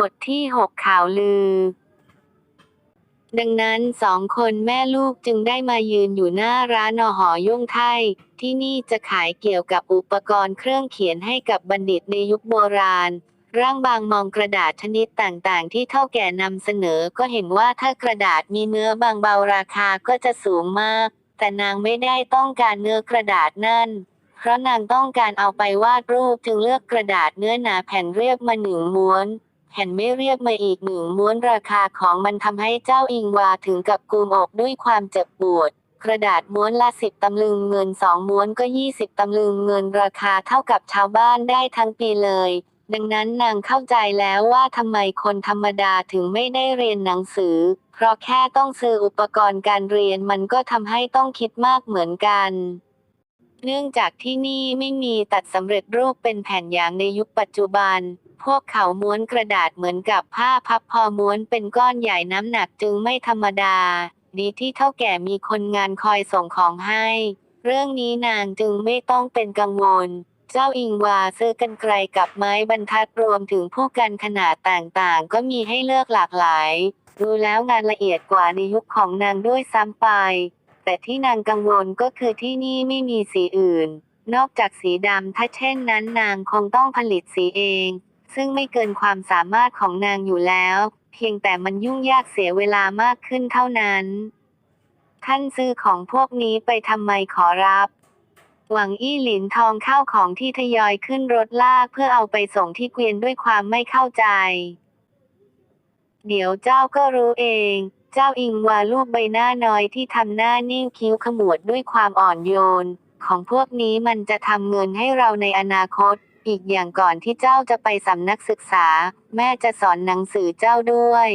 บทที่ 6 ข่าวลือ ดังนั้นสองคนแม่ลูกจึงได้มายืนอยู่หน้าร้านอหอย่งไทย ที่นี่จะขายเกี่ยวกับอุปกรณ์เครื่องเขียนให้กับบัณฑิตในยุคโบราณ ร่างบางมองกระดาษชนิดต่างๆ ที่เท่าแก่นำเสนอก็เห็นว่าถ้ากระดาษมีเนื้อบางเบาราคาก็จะสูงมาก แต่นางไม่ได้ต้องการเนื้อกระดาษนั่นเพราะนางต้องการเอาไปวาดรูปจึงเลือกกระดาษเนื้อหนาแผ่นเรียบมาหนึ่งม้วน แผ่นไม่เรียบมาอีกหนึ่งม้วนราคาของมันทำให้เจ้าอิงวาถึงกับกุมอกด้วยความเจ็บปวด กระดาษม้วนละสิบตำลึงเงินสองม้วนก็ยี่สิบตำลึงเงินราคาเท่ากับชาวบ้านได้ทั้งปีเลย ดังนั้นนางเข้าใจแล้วว่าทำไมคนธรรมดาถึงไม่ได้เรียนหนังสือ เพราะแค่ต้องซื้ออุปกรณ์การเรียนมันก็ทำให้ต้องคิดมากเหมือนกันเนื่องจากที่นี่ไม่มีตัดสำเร็จรูปเป็นแผ่นอย่างในยุคปัจจุบัน พวกเขาม้วนกระดาษเหมือนกับผ้าพับพอม้วนเป็นก้อนใหญ่น้ำหนักจึงไม่ธรรมดา ดีที่เท่าแก่มีคนงานคอยส่งของให้ เรื่องนี้นางจึงไม่ต้องเป็นกังวล เจ้าอิงวาซื้อกันไกลกับไม้บรรทัดรวมถึงผู้กันขนาดต่างๆ ก็มีให้เลือกหลากหลาย ดูแล้วงานละเอียดกว่าในยุคของนางด้วยซ้ำไป แต่ที่นางกังวลก็คือที่นี่ไม่มีสีอื่น นอกจากสีดำถ้าเช่นนั้นนางคงต้องผลิตสีเอง ซึ่งไม่เกินความสามารถของนางอยู่แล้ว เพียงแต่มันยุ่งยากเสียเวลามากขึ้นเท่านั้น ท่านซื้อของพวกนี้ไปทำไมขอรับ หวังอี้หลินทองเข้าของที่ทยอยขึ้นรถลากเพื่อเอาไปส่งที่เกวียนด้วยความไม่เข้าใจ เดี๋ยวเจ้าก็รู้เองเจ้าอิงวาลูกใบหน้าน้อยที่ทำหน้านิ่งคิ้วขมวดด้วยความอ่อนโยน ของพวกนี้มันจะทำเงินให้เราในอนาคต อีกอย่างก่อนที่เจ้าจะไปสำนักศึกษา แม่จะสอนหนังสือเจ้าด้วย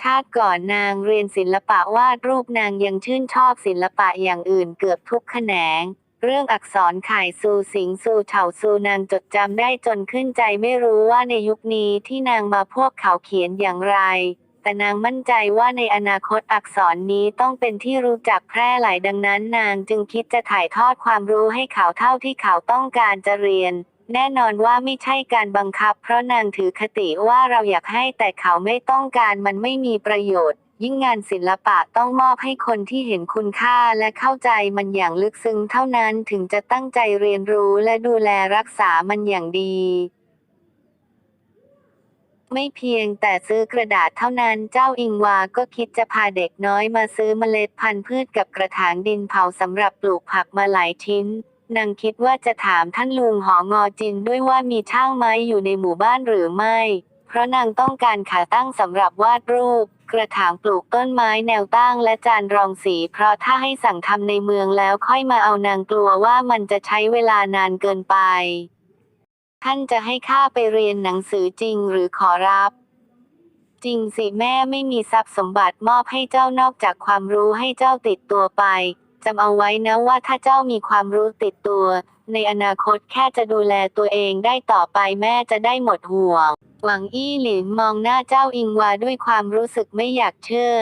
ชาติก่อนนางเรียนศิลปะวาดรูปนางยังชื่นชอบศิลปะอย่างอื่นเกือบทุกแขนง เรื่องอักษรข่ายซูสิงซูเฉาซูนางจดจำได้จนขึ้นใจไม่รู้ว่าในยุคนี้ที่นางมาพวกเขาเขียนอย่างไรแต่นางมั่นใจว่าในอนาคตอักษรนี้ต้องเป็นที่รู้จักแพร่หลายดังนั้น นางจึงคิดจะถ่ายทอดความรู้ให้เขาเท่าที่เขาต้องการจะเรียน แน่นอนว่าไม่ใช่การบังคับ เพราะนางถือคติว่าเราอยากให้แต่เขาไม่ต้องการมันไม่มีประโยชน์ ยิ่งงานศิลปะต้องมอบให้คนที่เห็นคุณค่าและเข้าใจมันอย่างลึกซึ้งเท่านั้นถึงจะตั้งใจเรียนรู้และดูแลรักษามันอย่างดีไม่เพียงแต่ซื้อกระดาษเท่านั้นเจ้าอิงวาก็คิดจะพาเด็กน้อยมาซื้อเมล็ดพันธุ์พืชกับกระถางดินเผาสำหรับปลูกผักมาหลายชิ้น นางคิดว่าจะถามท่านลุงหองอจินด้วยว่ามีช่างไม้อยู่ในหมู่บ้านหรือไม่ เพราะนางต้องการขาตั้งสำหรับวาดรูป กระถางปลูกต้นไม้แนวตั้งและจานรองสี เพราะถ้าให้สั่งทำในเมืองแล้วค่อยมาเอานางกลัวว่ามันจะใช้เวลานานเกินไป ท่านจะให้ข้าไปเรียนหนังสือจริงหรือขอรับจริงสิแม่ไม่มีทรัพย์สมบัติมอบให้เจ้านอกจากความรู้ให้เจ้าติดตัวไป จำเอาไว้นะว่าถ้าเจ้ามีความรู้ติดตัว ในอนาคตแค่จะดูแลตัวเองได้ต่อไปแม่จะได้หมดห่วง หวังอี้หลินมองหน้าเจ้าอิงวาด้วยความรู้สึกไม่อยากเชื่อ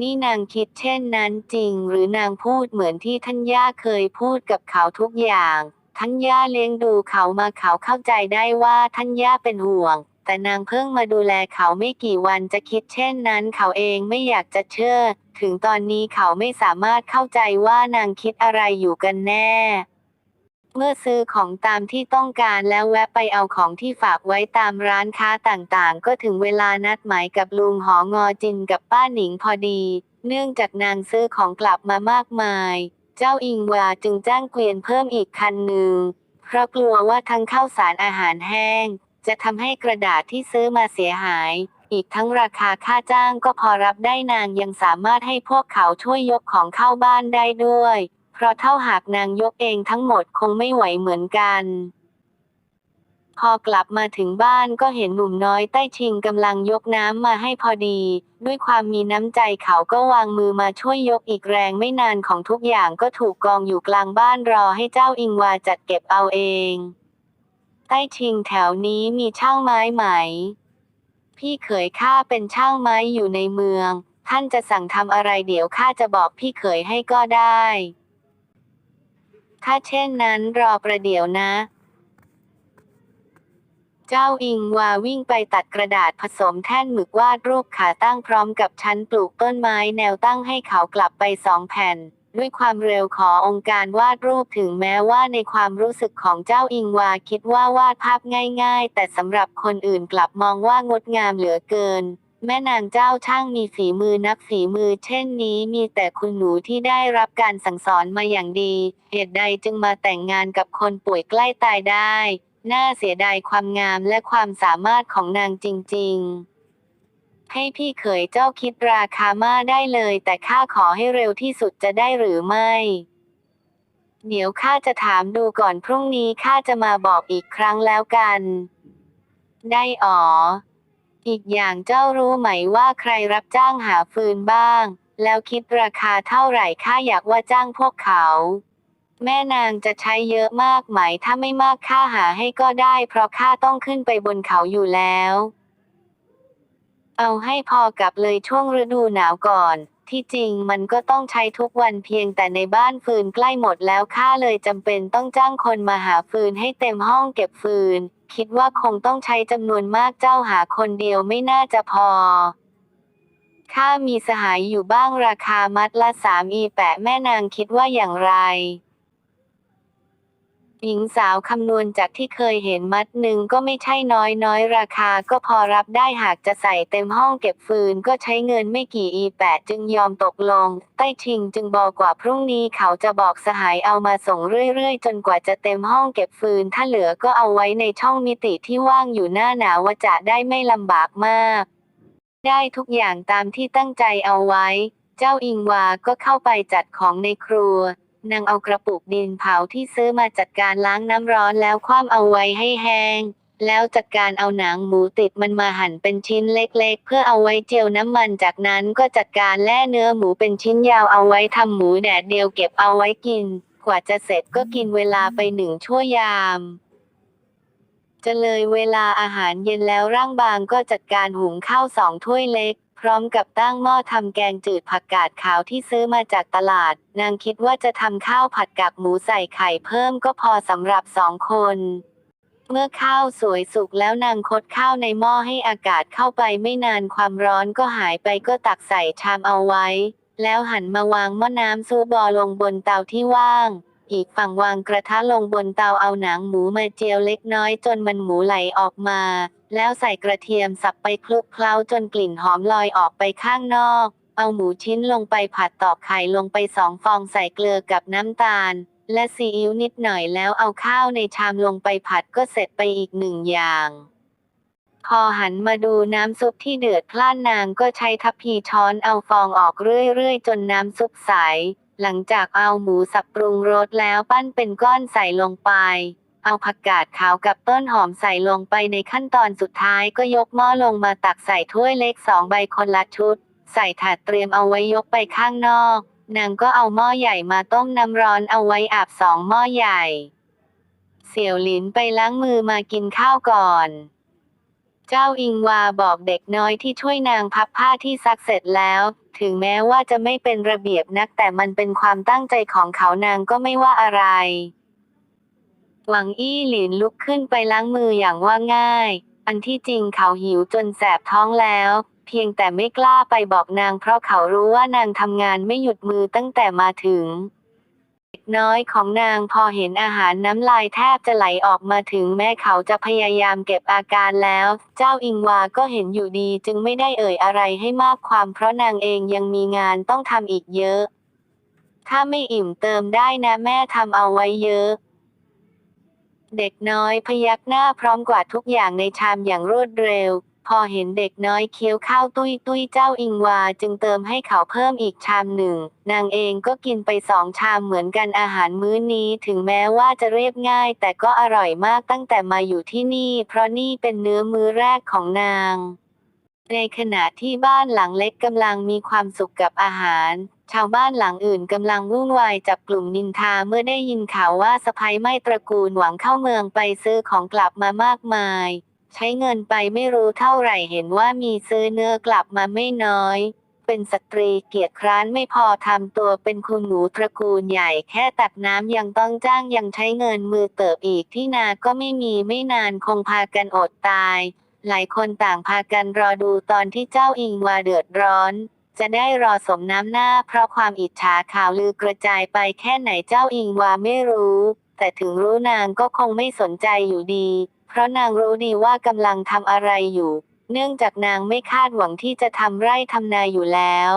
นี่นางคิดเช่นนั้นจริง หรือนางพูดเหมือนที่ท่านย่าเคยพูดกับเขาทุกอย่าง ท่านย่าเลี้ยงดูเขามาเขาเข้าใจได้ว่าท่านย่าเป็นห่วง แต่นางเพิ่งมาดูแลเขาไม่กี่วันจะคิดเช่นนั้นเขาเองไม่อยากจะเชื่อ ถึงตอนนี้เขาไม่สามารถเข้าใจว่านางคิดอะไรอยู่กันแน่ เมื่อซื้อของตามที่ต้องการแล้วแวะไปเอาของที่ฝากไว้ตามร้านค้าต่างๆ ก็ถึงเวลานัดหมายกับลุงหองอจินกับป้าหนิงพอดี เนื่องจากนางซื้อของกลับมามากมาย เจ้าอิงวาจึงจ้างเกวียนเพิ่มอีกคันหนึ่งเพราะกลัวว่าทั้งข้าวสารอาหารแห้ง จะทำให้กระดาษที่ซื้อมาเสียหาย อีกทั้งราคาค่าจ้างก็พอรับได้นางยังสามารถให้พวกเขาช่วยยกของเข้าบ้านได้ด้วย เพราะเท่าหากนางยกเองทั้งหมดคงไม่ไหวเหมือนกันพอกลับมาถึงบ้านก็เห็นหนุ่มน้อยใต้ชิงกำลังยกน้ำมาให้พอดี ด้วยความมีน้ำใจเขาก็วางมือมาช่วยยกอีกแรงไม่นานของทุกอย่างก็ถูกกองอยู่กลางบ้านรอให้เจ้าอิงวาจัดเก็บเอาเอง ต้ชิงแถวนี้มีช่างไม้ไหม พี่เขยข้าเป็นช่างไม้อยู่ในเมือง ท่านจะสั่งทำอะไรเดี๋ยวข้าจะบอกพี่เขยให้ก็ได้ ถ้าเช่นนั้นรอประเดี๋ยวนะ เจ้าอิงวาวิ่งไปตัดกระดาษผสมแท่นหมึกวาดรูปขาตั้งพร้อมกับชั้นปลูกต้นไม้แนวตั้งให้เขากลับไปสองแผ่น ด้วยความเร็วขององค์การวาดรูปถึงแม้ว่าในความรู้สึกของเจ้าอิงวาคิดว่าวาดภาพง่าย ๆ แต่สำหรับคนอื่นกลับมองว่างดงามเหลือเกิน แม่นางเจ้าช่างมีฝีมือนักฝีมือ เช่นนี้มีแต่คุณหนูที่ได้รับการสั่งสอนมาอย่างดี เหตุใดจึงมาแต่งงานกับคนป่วยใกล้ตายได้ น่าเสียดายความงามและความสามารถของนางจริง ๆ ให้พี่เขยเจ้าคิดราคามาได้เลย แต่ข้าขอให้เร็วที่สุดจะได้หรือไม่ เดี๋ยวข้าจะถามดูก่อนพรุ่งนี้ข้าจะมาบอกอีกครั้งแล้วกัน ได้อ๋อ อีกอย่างเจ้ารู้ไหมว่าใครรับจ้างหาฟืนบ้าง แล้วคิดราคาเท่าไหร่ข้าอยากว่าจ้างพวกเขาแม่นางจะใช้เยอะมากไหม ถ้าไม่มากข้าหาให้ก็ได้ เพราะข้าต้องขึ้นไปบนเขาอยู่แล้ว เอาให้พอกับเลยช่วงฤดูหนาวก่อน ที่จริงมันก็ต้องใช้ทุกวันเพียงแต่ในบ้านฟืนใกล้หมดแล้วข้าเลยจำเป็นต้องจ้างคนมาหาฟืนให้เต็มห้องเก็บฟืน คิดว่าคงต้องใช้จำนวนมากเจ้าหาคนเดียวไม่น่าจะพอข้ามีสหายอยู่บ้างราคามัดละสามอีแปะแม่นางคิดว่าอย่างไร หญิงสาวคำนวณจากที่เคยเห็นมัดหนึ่งก็ไม่ใช่น้อยน้อยราคาก็พอรับได้หากจะใส่เต็มห้องเก็บฟืนก็ใช้เงินไม่กี่อีแปะจึงยอมตกลง ใต้ชิงจึงบอกว่าพรุ่งนี้เขาจะบอกสหายเอามาส่งเรื่อยๆ จนกว่าจะเต็มห้องเก็บฟืนถ้าเหลือก็เอาไว้ในช่องมิติที่ว่างอยู่หน้าหนาวว่าจะได้ไม่ลำบากมาก ได้ทุกอย่างตามที่ตั้งใจเอาไว้ เจ้าอิงวาก็เข้าไปจัดของในครัว นางเอากระปุกดินเผาที่ซื้อมาจัดการล้างน้ำร้อนแล้วคว่ำเอาไว้ให้แห้ง แล้วจัดการเอาหนังหมูติดมันมาหั่นเป็นชิ้นเล็กๆ เพื่อเอาไว้เจียวน้ำมันจากนั้นก็จัดการแล่เนื้อหมูเป็นชิ้นยาวเอาไว้ทำหมูแดดเดียวเก็บเอาไว้กิน กว่าจะเสร็จก็กินเวลาไปหนึ่งชั่วยามจะเลยเวลาอาหารเย็นแล้วร่างบางก็จัดการหุงข้าวสองถ้วยเล็ก พร้อมกับตั้งหม้อทำแกงจืดผักกาดขาวที่ซื้อมาจากตลาด นางคิดว่าจะทำข้าวผัดกากหมูใส่ไข่เพิ่มก็พอสำหรับสองคน เมื่อข้าวสวยสุกแล้วนางคดข้าวในหม้อให้อากาศเข้าไปไม่นานความร้อนก็หายไปก็ตักใส่ชามเอาไว้ แล้วหันมาวางหม้อน้ำซูบอลงบนเตาที่ว่าง อีกฝั่งวางกระทะลงบนเตาเอาหนังหมูมาเจียวเล็กน้อยจนมันหมูไหลออกมา แล้วใส่กระเทียมสับไปคลุกเคล้าจนกลิ่นหอมลอยออกไปข้างนอก เอาหมูชิ้นลงไปผัดตอกไข่ลงไปสองฟองใส่เกลือกับน้ำตาล และซีอิ๊วนิดหน่อยแล้วเอาข้าวในชามลงไปผัดก็เสร็จไปอีกหนึ่งอย่างพอหันมาดูน้ำซุปที่เดือดพล่านนางก็ใช้ทัพพีช้อนเอาฟองออกเรื่อยๆ จนน้ำซุปใส หลังจากเอาหมูสับปรุงรสแล้วปั้นเป็นก้อนใส่ลงไป เอาผักกาดขาวกับต้นหอมใส่ลงไปในขั้นตอนสุดท้ายก็ยกหม้อลงมาตักใส่ถ้วยเล็กสองใบคนละชุด ใส่ถาดเตรียมเอาไว้ยกไปข้างนอก นางก็เอาหม้อใหญ่มาต้มน้ำร้อนเอาไว้อาบสองหม้อใหญ่ เสี่ยวหลินไปล้างมือมากินข้าวก่อนเจ้าอิงวาบอกเด็กน้อยที่ช่วยนางพับผ้าที่ซักเสร็จแล้ว ถึงแม้ว่าจะไม่เป็นระเบียบนักแต่มันเป็นความตั้งใจของเขานางก็ไม่ว่าอะไร หวังอี้หลินลุกขึ้นไปล้างมืออย่างว่าง่าย อันที่จริงเขาหิวจนแสบท้องแล้ว เพียงแต่ไม่กล้าไปบอกนางเพราะเขารู้ว่านางทำงานไม่หยุดมือตั้งแต่มาถึง น้อยของนางพอเห็นอาหารน้ำลายแทบจะไหลออกมาถึงแม้เขาจะพยายามเก็บอาการแล้ว เจ้าอิงวาก็เห็นอยู่ดีจึงไม่ได้เอ่ยอะไรให้มากความเพราะนางเองยังมีงานต้องทำอีกเยอะ ถ้าไม่อิ่มเติมได้นะแม่ทำเอาไว้เยอะเด็กน้อยพยักหน้าพร้อมกวาดทุกอย่างในชามอย่างรวดเร็ว พอเห็นเด็กน้อยเคี้ยวข้าวตุ้ยตุ้ยเจ้าอิงวาจึงเติมให้เขาเพิ่มอีกชามหนึ่ง นางเองก็กินไปสองชามเหมือนกันอาหารมื้อนี้ถึงแม้ว่าจะเรียบง่าย แต่ก็อร่อยมากตั้งแต่มาอยู่ที่นี่ เพราะนี่เป็นเนื้อมื้อแรกของนางในขณะที่บ้านหลังเล็กกำลังมีความสุขกับอาหาร ชาวบ้านหลังอื่นกำลังวุ่นวายจับกลุ่มนินทาเมื่อได้ยินข่าวว่าสะพ้ยไม่ตระกูลหวังเข้าเมืองไปซื้อของกลับมามากมาย ใช้เงินไปไม่รู้เท่าไหร่เห็นว่ามีซื้อเนื้อกลับมาไม่น้อย เป็นสตรีเกียรติคร้านไม่พอทำตัวเป็นคุณหนูตระกูลใหญ่แค่ตักน้ำยังต้องจ้างยังใช้เงินมือเติบอีกที่นาก็ไม่มีไม่นานคงพากันอดตาย หลายคนต่างพากันรอดูตอนที่เจ้าอิงวาเดือดร้อนจะได้รอสมน้ำหน้าเพราะความอิจฉาข่าวลือกระจายไปแค่ไหนเจ้าอิงวาไม่รู้ แต่ถึงรู้นางก็คงไม่สนใจอยู่ดี เพราะนางรู้ดีว่ากำลังทำอะไรอยู่ เนื่องจากนางไม่คาดหวังที่จะทำไร่ทำนาอยู่แล้ว